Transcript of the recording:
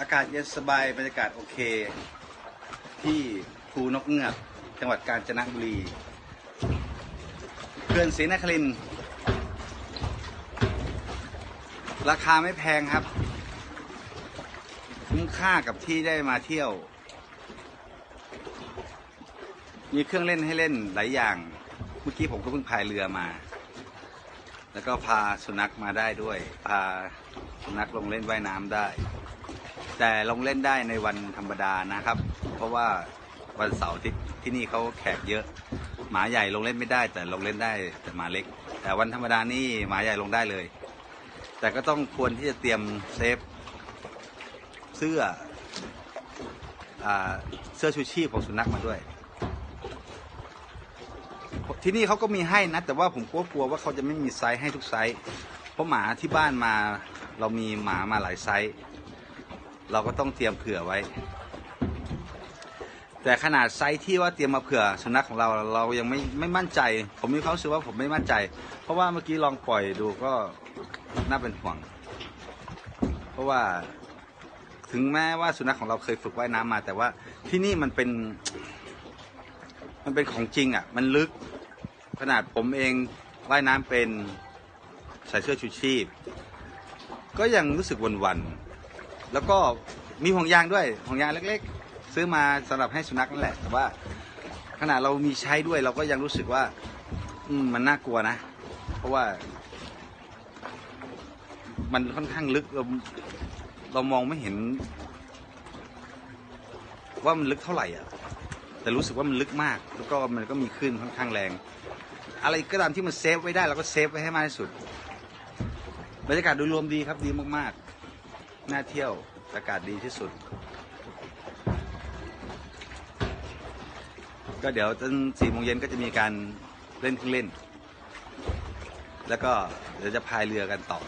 อากาศเย็นสบายบรรยากาศโอเค ที่ภูนกเงือกจังหวัดกาญจนบุรีเขื่อนศรีนครินราคาไม่แพงครับ คุ้มค่ากับที่ได้มาเที่ยว มีเครื่องเล่นให้เล่นหลายอย่าง เมื่อกี้ผมก็เพิ่งพายเรือมา แล้วก็พาสุนัขมาได้ด้วย พาสุนัขลงเล่นว่ายน้ำได้ แต่ลงเล่นได้ในวันธรรมดานะครับ เพราะว่าวันเสาร์ที่ที่นี่เขาแขกเยอะ หมาใหญ่ลงเล่นไม่ได้ แต่ลงเล่นได้แต่หมาเล็ก แต่วันธรรมดานี่หมาใหญ่ลงได้เลย แต่ก็ต้องควรที่จะเตรียมเซฟเสื้ออเสื้อชูชีพของสุนัขมาด้วย ที่นี่เขาก็มีให้นะ แต่ว่าผมกลัวกลัวว่าเขาจะไม่มีไซส์ให้ทุกไซส์เพราะหมาที่บ้านมาเรามีหมามาหลายไซส์ เราก็ต้องเตรียมเผื่อไว้ แต่ขนาดไซส์ที่ว่าเตรียมมาเผื่อสุนัขของเราเรายังไม่ไม่มั่นใจ ผมมีความรู้สึกว่าผมไม่มั่นใจ เพราะว่าเมื่อกี้ลองปล่อยดูก็น่าเป็นห่วง เพราะว่าถึงแม้ว่าสุนัขของเราเคยฝึกว่ายน้ำมา แต่ว่าที่นี่มันเป็น มันเป็นของจริงอะ มันลึก ขนาดผมเองว่ายน้ำเป็นใส่เสื้อชูชีพ ก็ยังรู้สึกวันๆ แล้วก็มีห่วงยางด้วยห่วงยางเล็กๆ ซื้อมาสำหรับให้สุนัขนั่นแหละ แต่ว่าขนาดเรามีใช้ด้วยเราก็ยังรู้สึกว่า อืมมันน่ากลัวนะ เพราะว่า มันค่อนข้างลึกเราเรามองไม่เห็น ว่ามันลึกเท่าไหร่อะ แต่รู้สึกว่ามันลึกมาก แล้วก็มันก็มีคลื่นค่อนข้างแรง อะไรก็ตามที่มันเซฟไว้ได้เราก็เซฟไว้ให้มากที่สุดบรรยากาศโดยรวมดีครับดีมากๆ น่าเที่ยวอากาศดีที่สุด ก็เดี๋ยวจนสี่โมงเย็นก็จะมีการเล่นเครื่องเล่น แล้วก็เดี๋ยวจะพายเรือกันต่อ